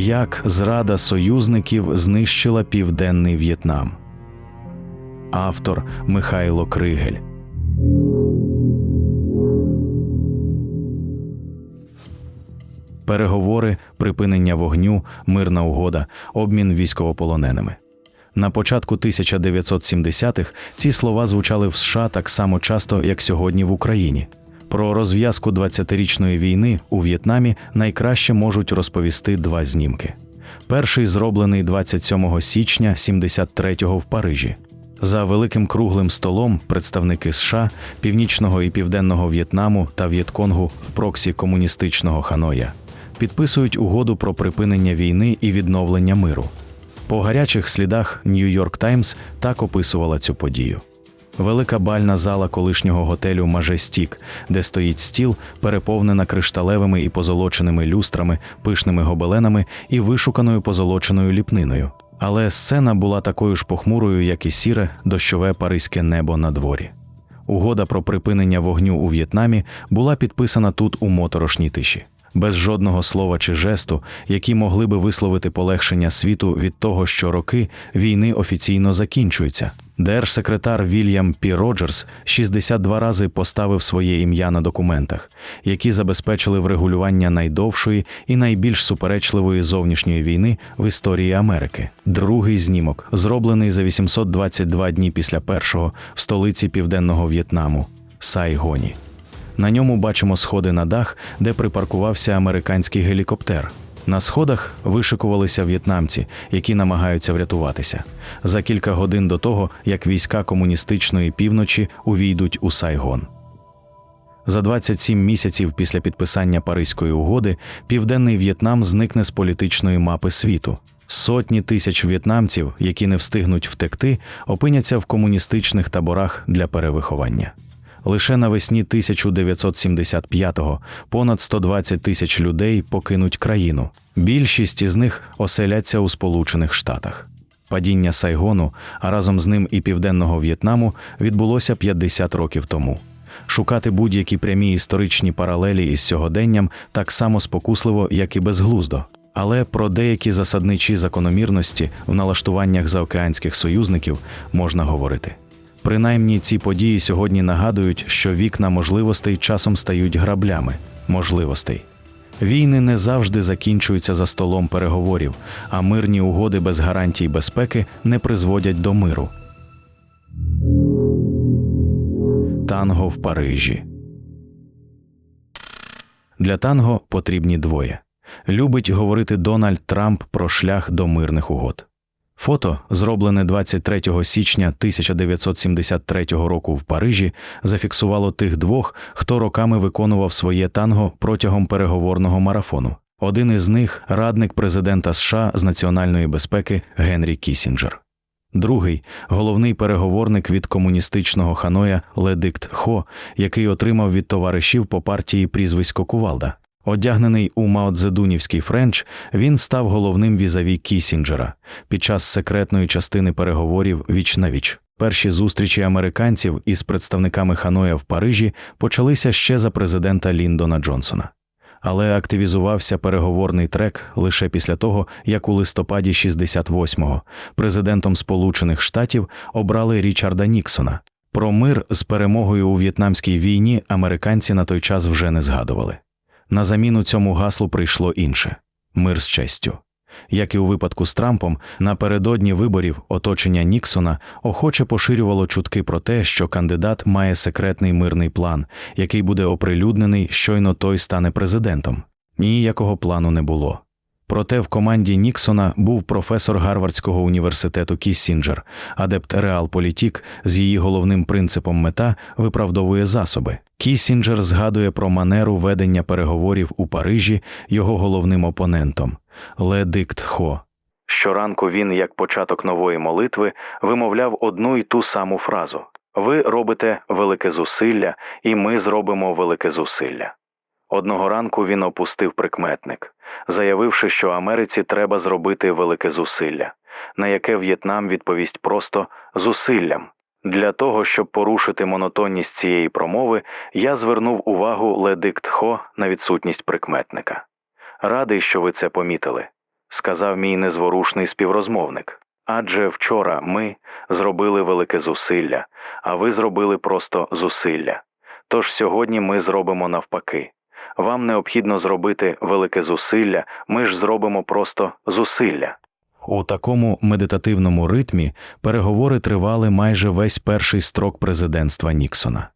Як зрада союзників знищила південний В'єтнам. Автор Михайло Кригель. Переговори, припинення вогню, мирна угода, обмін військовополоненими. На початку 1970-х ці слова звучали в США так само часто, як сьогодні в Україні. Про розв'язку 20-річної війни у В'єтнамі найкраще можуть розповісти два знімки. Перший зроблений 27 січня 73-го в Парижі. За великим круглим столом представники США, Північного і Південного В'єтнаму та В'єтконгу проксі комуністичного Ханоя підписують угоду про припинення війни і відновлення миру. По гарячих слідах Нью-Йорк Таймс так описувала цю подію. Велика бальна зала колишнього готелю Мажестік, де стоїть стіл, переповнена кришталевими і позолоченими люстрами, пишними гобеленами і вишуканою позолоченою ліпниною. Але сцена була такою ж похмурою, як і сіре, дощове паризьке небо на дворі. Угода про припинення вогню у В'єтнамі була підписана тут у моторошній тиші, без жодного слова чи жесту, які могли би висловити полегшення світу від того, що роки війни офіційно закінчуються. Держсекретар Вільям Пі Роджерс 62 рази поставив своє ім'я на документах, які забезпечили врегулювання найдовшої і найбільш суперечливої зовнішньої війни в історії Америки. Другий знімок, зроблений за 822 дні після першого в столиці Південного В'єтнаму Сайгоні. На ньому бачимо сходи на дах, де припаркувався американський гелікоптер. На сходах вишикувалися в'єтнамці, які намагаються врятуватися за кілька годин до того, як війська комуністичної півночі увійдуть у Сайгон. За 27 місяців після підписання Паризької угоди Південний В'єтнам зникне з політичної мапи світу. Сотні тисяч в'єтнамців, які не встигнуть втекти, опиняться в комуністичних таборах для перевиховання. Лише навесні 1975-го понад 120 тисяч людей покинуть країну. Більшість із них оселяться у Сполучених Штатах. Падіння Сайгону, а разом з ним і Південного В'єтнаму, відбулося 50 років тому. Шукати будь-які прямі історичні паралелі із сьогоденням так само спокусливо, як і безглуздо. Але про деякі засадничі закономірності в налаштуваннях заокеанських союзників можна говорити. Принаймні ці події сьогодні нагадують, що вікна можливостей часом стають граблями можливостей. Війни не завжди закінчуються за столом переговорів, а мирні угоди без гарантій безпеки не призводять до миру. Танго в Парижі. Для танго потрібні двоє. Любить говорити Дональд Трамп про шлях до мирних угод. Фото, зроблене 23 січня 1973 року в Парижі, зафіксувало тих двох, хто роками виконував своє танго протягом переговорного марафону. Один із них радник президента США з національної безпеки Генрі Кісінджер. Другий головний переговорник від комуністичного ханоя Ледикт Хо, який отримав від товаришів по партії прізвисько Кувалда. Одягнений у маотзедунівський френч, він став головним візаві Кісінджера під час секретної частини переговорів віч на віч. Перші зустрічі американців із представниками Ханоя в Парижі почалися ще за президента Ліндона Джонсона. Але активізувався переговорний трек лише після того, як у листопаді 68-го президентом Сполучених Штатів обрали Річарда Ніксона. Про мир з перемогою у В'єтнамській війні американці на той час вже не згадували. На заміну цьому гаслу прийшло інше мир з честю. Як і у випадку з Трампом, напередодні виборів оточення Ніксона охоче поширювало чутки про те, що кандидат має секретний мирний план, який буде оприлюднений, щойно той стане президентом. Ніякого плану не було. Проте в команді Ніксона був професор Гарвардського університету Кіссінджер, адепт реалполітік з її головним принципом мета виправдовує засоби. Кіссінджер згадує про манеру ведення переговорів у Парижі його головним опонентом Ле Дикт Хо. Щоранку він, як початок нової молитви, вимовляв одну і ту саму фразу: Ви робите велике зусилля, і ми зробимо велике зусилля. Одного ранку він опустив прикметник, заявивши, що Америці треба зробити велике зусилля, на яке В'єтнам відповість просто зусиллям. Для того, щоб порушити монотонність цієї промови, я звернув увагу Ледикт Хо на відсутність прикметника. Радий, що ви це помітили. сказав мій незворушний співрозмовник. Адже вчора ми зробили велике зусилля, а ви зробили просто зусилля. Тож сьогодні ми зробимо навпаки. Вам необхідно зробити велике зусилля, ми ж зробимо просто зусилля. У такому медитативному ритмі переговори тривали майже весь перший строк президентства Ніксона.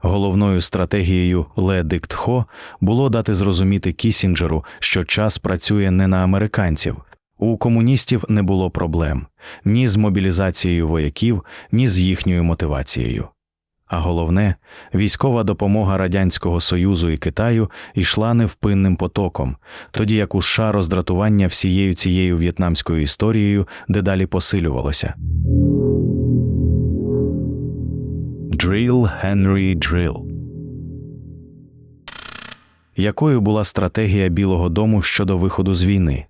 Головною стратегією Ле Диктхо було дати зрозуміти Кісінджеру, що час працює не на американців. У комуністів не було проблем ні з мобілізацією вояків, ні з їхньою мотивацією. А головне, військова допомога Радянського Союзу і Китаю йшла невпинним потоком, тоді як у США роздратування всією цією в'єтнамською історією дедалі посилювалося. Drill Henry Drill Якою була стратегія Білого Дому щодо виходу з війни?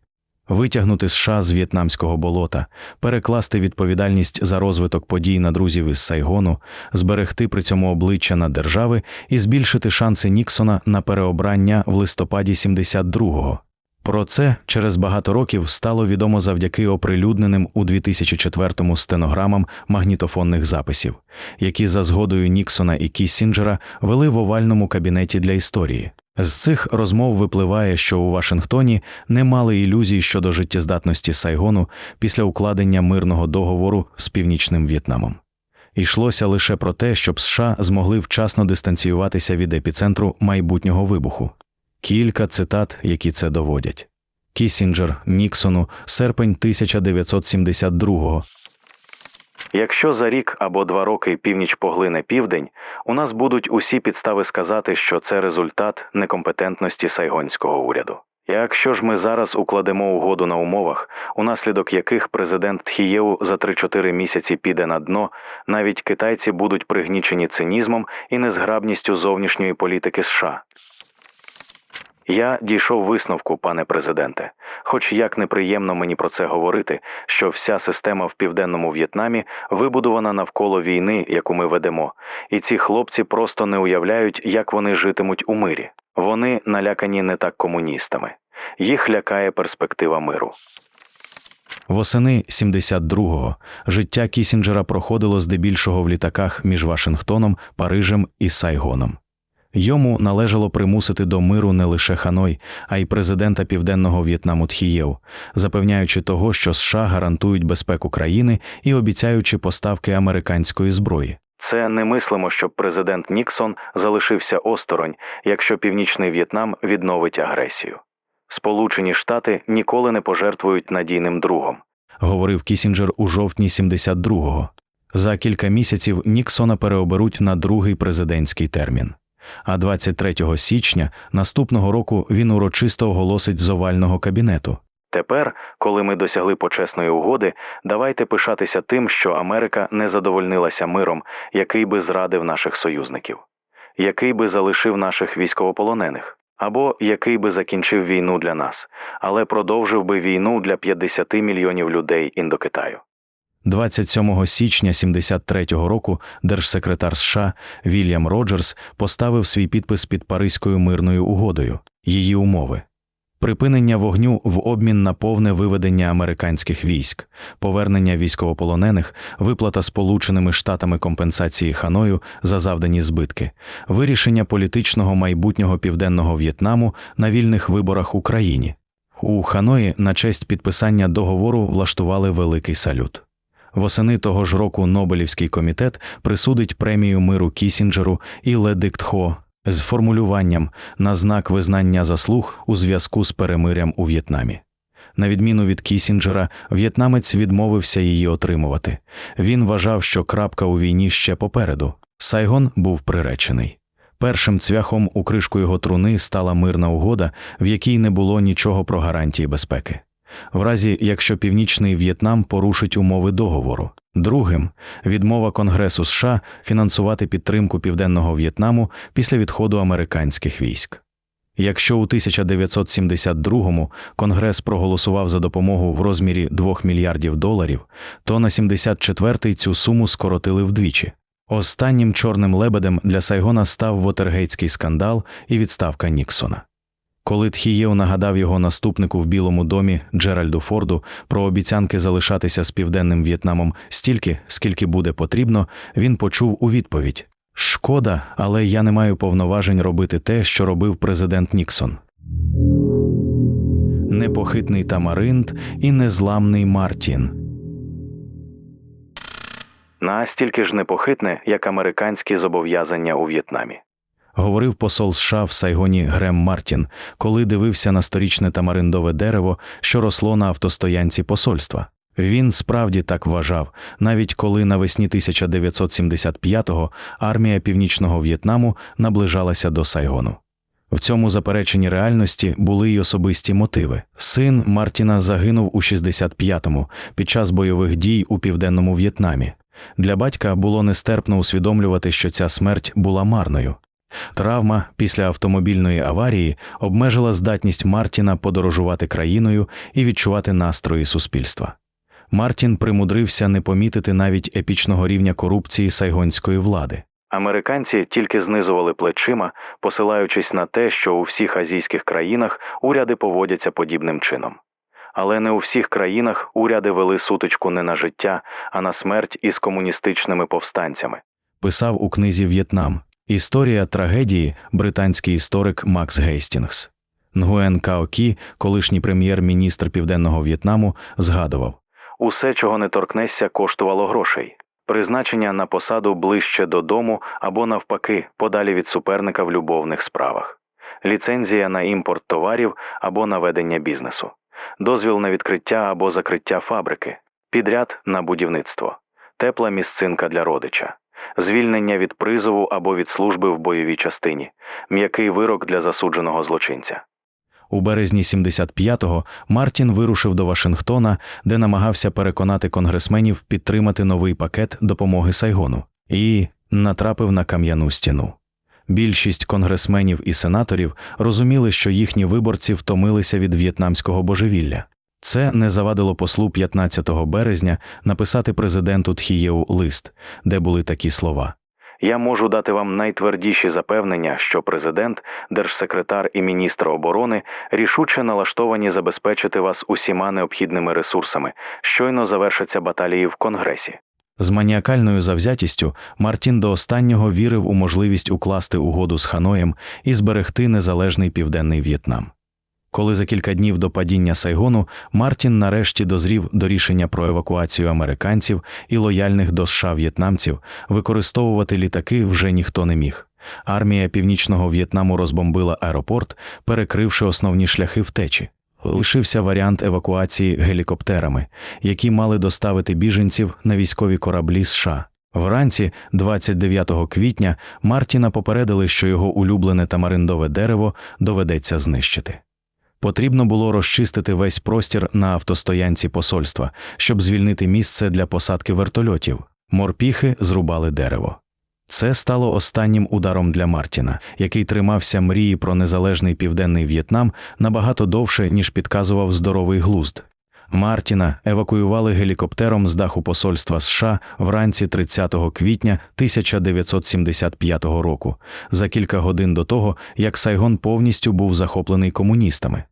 Витягнути США з в'єтнамського болота, перекласти відповідальність за розвиток подій на друзів із Сайгону, зберегти при цьому обличчя на держави і збільшити шанси Ніксона на переобрання в листопаді 72-го. Про це через багато років стало відомо завдяки оприлюдненим у 2004-му стенограмам магнітофонних записів, які за згодою Ніксона і Кіссінджера вели в овальному кабінеті для історії. З цих розмов випливає, що у Вашингтоні не мали ілюзій щодо життєздатності Сайгону після укладення мирного договору з Північним В'єтнамом. Йшлося лише про те, щоб США змогли вчасно дистанціюватися від епіцентру майбутнього вибуху. Кілька цитат, які це доводять. Кісінджер Ніксону, серпень 1972-го. Якщо за рік або два роки північ поглине південь, у нас будуть усі підстави сказати, що це результат некомпетентності сайгонського уряду. Якщо ж ми зараз укладемо угоду на умовах, унаслідок яких президент Тхієу за 3-4 місяці піде на дно, навіть китайці будуть пригнічені цинізмом і незграбністю зовнішньої політики США. Я дійшов висновку, пане президенте, хоч як неприємно мені про це говорити, що вся система в південному В'єтнамі вибудована навколо війни, яку ми ведемо, і ці хлопці просто не уявляють, як вони житимуть у мирі. Вони налякані не так комуністами, їх лякає перспектива миру. Восени 72-го життя Кісінджера проходило здебільшого в літаках між Вашингтоном, Парижем і Сайгоном. Йому належало примусити до миру не лише Ханой, а й президента Південного В'єтнаму Тхієв, запевняючи того, що США гарантують безпеку країни і обіцяючи поставки американської зброї. Це не мислимо, щоб президент Ніксон залишився осторонь, якщо Північний В'єтнам відновить агресію. Сполучені Штати ніколи не пожертвують надійним другом, говорив Кісінджер у жовтні 72-го. За кілька місяців Ніксона переоберуть на другий президентський термін. А 23 січня наступного року він урочисто оголосить з овального кабінету. Тепер, коли ми досягли почесної угоди, давайте пишатися тим, що Америка не задовольнилася миром, який би зрадив наших союзників, який би залишив наших військовополонених, або який би закінчив війну для нас, але продовжив би війну для 50 мільйонів людей індокитаю. 27 січня 73-го року держсекретар США Вільям Роджерс поставив свій підпис під Паризькою мирною угодою, її умови. Припинення вогню в обмін на повне виведення американських військ, повернення військовополонених, виплата Сполученими Штатами компенсації Ханою за завдані збитки, вирішення політичного майбутнього південного В'єтнаму на вільних виборах у країні. У Ханої на честь підписання договору влаштували великий салют. Восени того ж року Нобелівський комітет присудить премію миру Кісінджеру і Ледиктхо з формулюванням на знак визнання заслуг у зв'язку з перемирям у В'єтнамі. На відміну від Кісінджера, в'єтнамець відмовився її отримувати. Він вважав, що крапка у війні ще попереду. Сайгон був приречений. Першим цвяхом у кришку його труни стала мирна угода, в якій не було нічого про гарантії безпеки в разі якщо Північний В'єтнам порушить умови договору. Другим відмова Конгресу США фінансувати підтримку Південного В'єтнаму після відходу американських військ. Якщо у 1972-му Конгрес проголосував за допомогу в розмірі 2 мільярдів доларів, то на 74-й цю суму скоротили вдвічі. Останнім чорним лебедем для Сайгона став Вотергейтський скандал і відставка Ніксона. Коли Тхієу нагадав його наступнику в Білому домі Джеральду Форду про обіцянки залишатися з південним В'єтнамом стільки, скільки буде потрібно, він почув у відповідь: Шкода, але я не маю повноважень робити те, що робив президент Ніксон. Непохитний Тамаринт і незламний Мартін. Настільки ж непохитне, як американські зобов'язання у В'єтнамі. Говорив посол США в Сайгоні Грем Мартін, коли дивився на сторічне тамариндове дерево, що росло на автостоянці посольства. Він справді так вважав, навіть коли навесні 1975-го армія Північного В'єтнаму наближалася до Сайгону. В цьому запереченні реальності були й особисті мотиви. Син Мартіна загинув у 65-му під час бойових дій у південному В'єтнамі. Для батька було нестерпно усвідомлювати, що ця смерть була марною. Травма після автомобільної аварії обмежила здатність Мартіна подорожувати країною і відчувати настрої суспільства. Мартін примудрився не помітити навіть епічного рівня корупції сайгонської влади. Американці тільки знизували плечима, посилаючись на те, що у всіх азійських країнах уряди поводяться подібним чином. Але не у всіх країнах уряди вели сутичку не на життя, а на смерть із комуністичними повстанцями. Писав у книзі В'єтнам Історія трагедії британський історик Макс Гейстінгс. Нгуен Као Кі, колишній прем'єр-міністр Південного В'єтнаму, згадував. Усе, чого не торкнешся, коштувало грошей. Призначення на посаду ближче додому або, навпаки, подалі від суперника в любовних справах, ліцензія на імпорт товарів або на ведення бізнесу, дозвіл на відкриття або закриття фабрики, підряд на будівництво, тепла місцинка для родича, звільнення від призову або від служби в бойовій частині, м'який вирок для засудженого злочинця. У березні 75-го Мартін вирушив до Вашингтона, де намагався переконати конгресменів підтримати новий пакет допомоги Сайгону, і натрапив на кам'яну стіну. Більшість конгресменів і сенаторів розуміли, що їхні виборці втомилися від в'єтнамського божевілля. Це не завадило послу 15 березня написати президенту Тхієу лист, де були такі слова. Я можу дати вам найтвердіші запевнення, що президент, держсекретар і міністр оборони рішуче налаштовані забезпечити вас усіма необхідними ресурсами, щойно завершаться баталії в Конгресі. З маніакальною завзятістю Мартін до останнього вірив у можливість укласти угоду з Ханоєм і зберегти незалежний південний В'єтнам. Коли за кілька днів до падіння Сайгону Мартін нарешті дозрів до рішення про евакуацію американців і лояльних до США в'єтнамців, використовувати літаки вже ніхто не міг. Армія Північного В'єтнаму розбомбила аеропорт, перекривши основні шляхи втечі. Лишився варіант евакуації гелікоптерами, які мали доставити біженців на військові кораблі США. Вранці, 29 квітня, Мартіна попередили, що його улюблене тамариндове дерево доведеться знищити. Потрібно було розчистити весь простір на автостоянці посольства, щоб звільнити місце для посадки вертольотів. Морпіхи зрубали дерево. Це стало останнім ударом для Мартіна, який тримався мрії про незалежний південний В'єтнам набагато довше, ніж підказував здоровий глузд. Мартіна евакуювали гелікоптером з даху посольства США вранці 30 квітня 1975 року, за кілька годин до того, як Сайгон повністю був захоплений комуністами.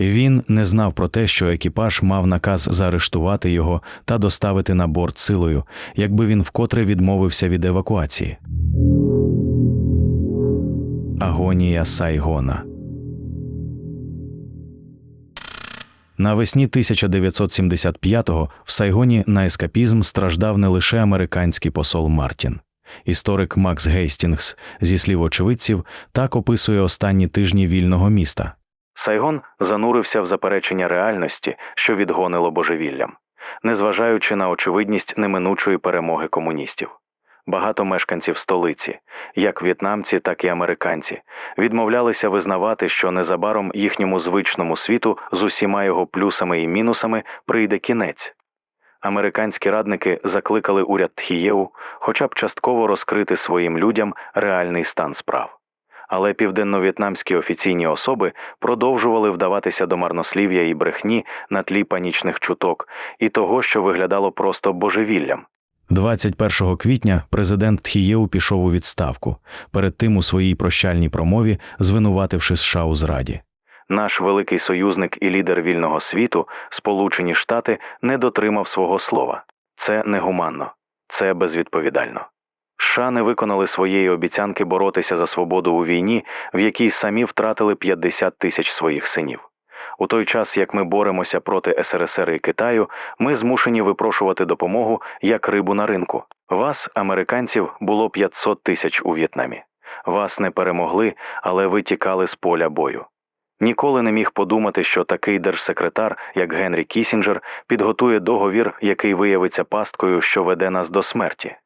Він не знав про те, що екіпаж мав наказ заарештувати його та доставити на борт силою, якби він вкотре відмовився від евакуації. Агонія Сайгона Навесні 1975-го в Сайгоні на ескапізм страждав не лише американський посол Мартін. Історик Макс Гейстінгс, зі слів очевидців, так описує останні тижні вільного міста. Сайгон занурився в заперечення реальності, що відгонило божевіллям, незважаючи на очевидність неминучої перемоги комуністів. Багато мешканців столиці, як в'єтнамці, так і американці, відмовлялися визнавати, що незабаром їхньому звичному світу з усіма його плюсами і мінусами прийде кінець. Американські радники закликали уряд Тхієу хоча б частково розкрити своїм людям реальний стан справ але південно-в'єтнамські офіційні особи продовжували вдаватися до марнослів'я і брехні на тлі панічних чуток і того, що виглядало просто божевіллям. 21 квітня президент Тхієу пішов у відставку, перед тим у своїй прощальній промові звинувативши США у зраді. Наш великий союзник і лідер вільного світу, Сполучені Штати, не дотримав свого слова. Це негуманно, це безвідповідально. США не виконали своєї обіцянки боротися за свободу у війні, в якій самі втратили 50 тисяч своїх синів. У той час, як ми боремося проти СРСР і Китаю, ми змушені випрошувати допомогу як рибу на ринку. Вас, американців, було 500 тисяч у В'єтнамі. Вас не перемогли, але ви тікали з поля бою. Ніколи не міг подумати, що такий держсекретар, як Генрі Кісінджер, підготує договір, який виявиться пасткою, що веде нас до смерті.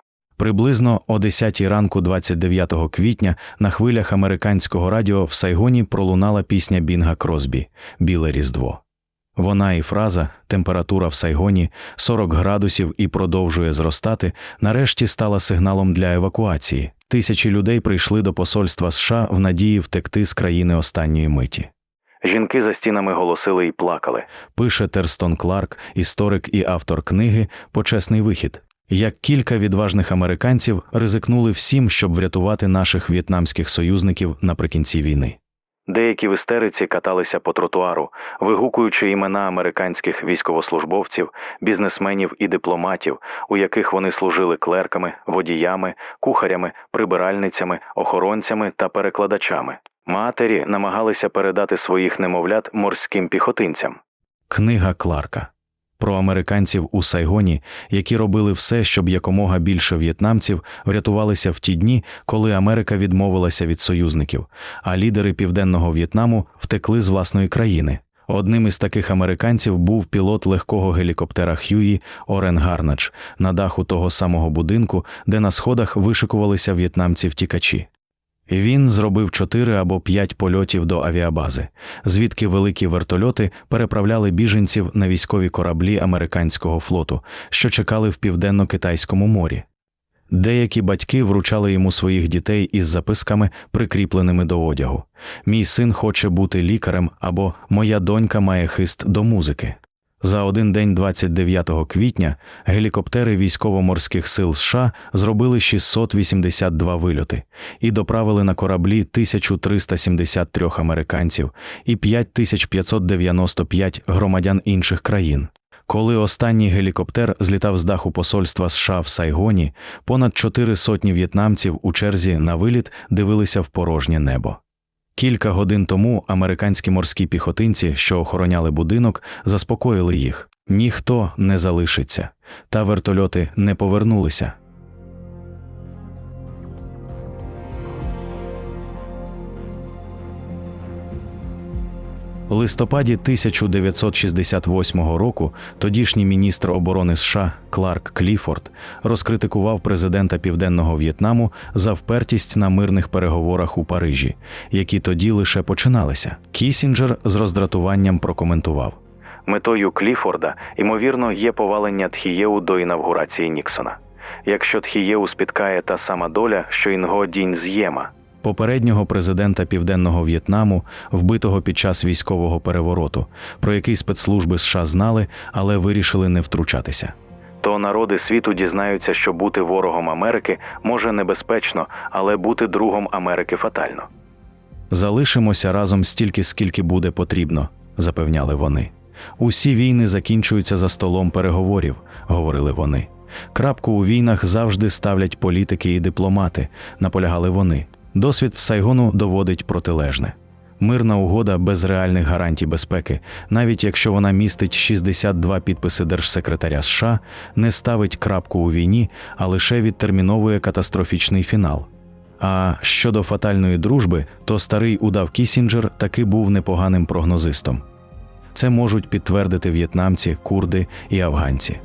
Приблизно о 10 ранку 29 квітня на хвилях американського радіо в Сайгоні пролунала пісня Бінга Кросбі Біле Різдво. Вона і фраза Температура в Сайгоні 40 градусів і продовжує зростати, нарешті стала сигналом для евакуації. Тисячі людей прийшли до посольства США в надії втекти з країни останньої миті. Жінки за стінами голосили і плакали. Пише Терстон Кларк, історик і автор книги Почесний вихід. Як кілька відважних американців ризикнули всім, щоб врятувати наших в'єтнамських союзників наприкінці війни. Деякі в істериці каталися по тротуару, вигукуючи імена американських військовослужбовців, бізнесменів і дипломатів, у яких вони служили клерками, водіями, кухарями, прибиральницями, охоронцями та перекладачами. Матері намагалися передати своїх немовлят морським піхотинцям. Книга Кларка про американців у Сайгоні, які робили все, щоб якомога більше в'єтнамців врятувалися в ті дні, коли Америка відмовилася від союзників, а лідери південного В'єтнаму втекли з власної країни. Одним із таких американців був пілот легкого гелікоптера Х'юї Орен Гарнач на даху того самого будинку, де на сходах вишикувалися в'єтнамці втікачі. Він зробив чотири або п'ять польотів до авіабази, звідки великі вертольоти переправляли біженців на військові кораблі американського флоту, що чекали в південно-китайському морі. Деякі батьки вручали йому своїх дітей із записками, прикріпленими до одягу. Мій син хоче бути лікарем або Моя донька має хист до музики. За один день 29 квітня гелікоптери військово-морських сил США зробили 682 вильоти і доправили на кораблі 1373 американців і 5595 громадян інших країн. Коли останній гелікоптер злітав з даху посольства США в Сайгоні, понад чотири сотні в'єтнамців у черзі на виліт дивилися в порожнє небо. Кілька годин тому американські морські піхотинці, що охороняли будинок, заспокоїли їх ніхто не залишиться, та вертольоти не повернулися. Листопаді 1968 року тодішній міністр оборони США Кларк Кліфорд розкритикував президента Південного В'єтнаму за впертість на мирних переговорах у Парижі, які тоді лише починалися. Кісінджер з роздратуванням прокоментував. Метою Кліфорда, ймовірно, є повалення Тхієу до інавгурації Ніксона. Якщо Тхієу спіткає та сама доля, що Інго Дінь з'єма, попереднього президента Південного В'єтнаму, вбитого під час військового перевороту, про який спецслужби США знали, але вирішили не втручатися. То народи світу дізнаються, що бути ворогом Америки може небезпечно, але бути другом Америки фатально. Залишимося разом стільки, скільки буде потрібно, запевняли вони. Усі війни закінчуються за столом переговорів, говорили вони. Крапку у війнах завжди ставлять політики і дипломати, наполягали вони. Досвід Сайгону доводить протилежне. Мирна угода без реальних гарантій безпеки, навіть якщо вона містить 62 підписи держсекретаря США, не ставить крапку у війні, а лише відтерміновує катастрофічний фінал. А щодо фатальної дружби, то старий удав Кісінджер таки був непоганим прогнозистом. Це можуть підтвердити в'єтнамці, курди і афганці.